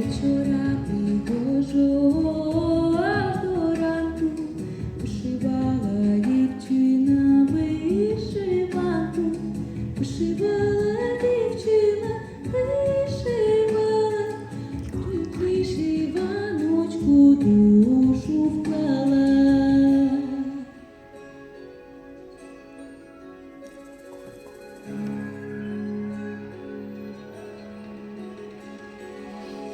вечора пригожого аж до ранку вишивала дівчина вишиванку, вишивала дівчина,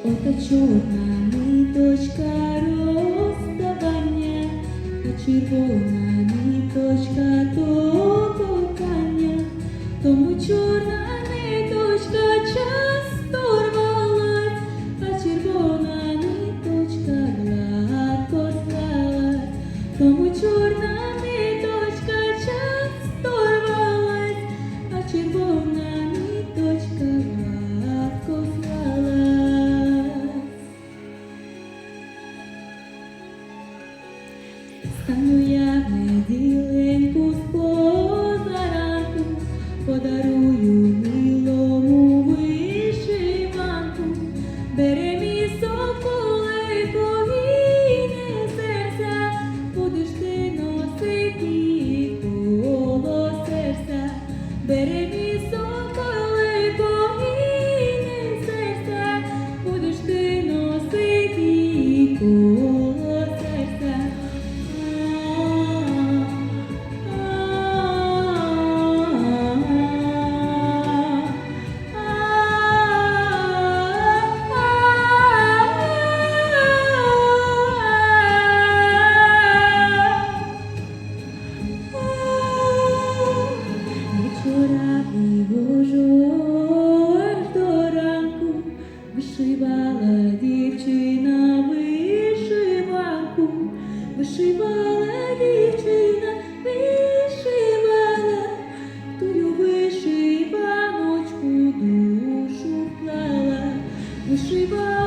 Ота чорна ниточка розставання, а червона Стану я в неділе вишивала дівчина, вишиванку, вишивала дівчина, вишивала, тую вишиваночку душу вклала, вишивала.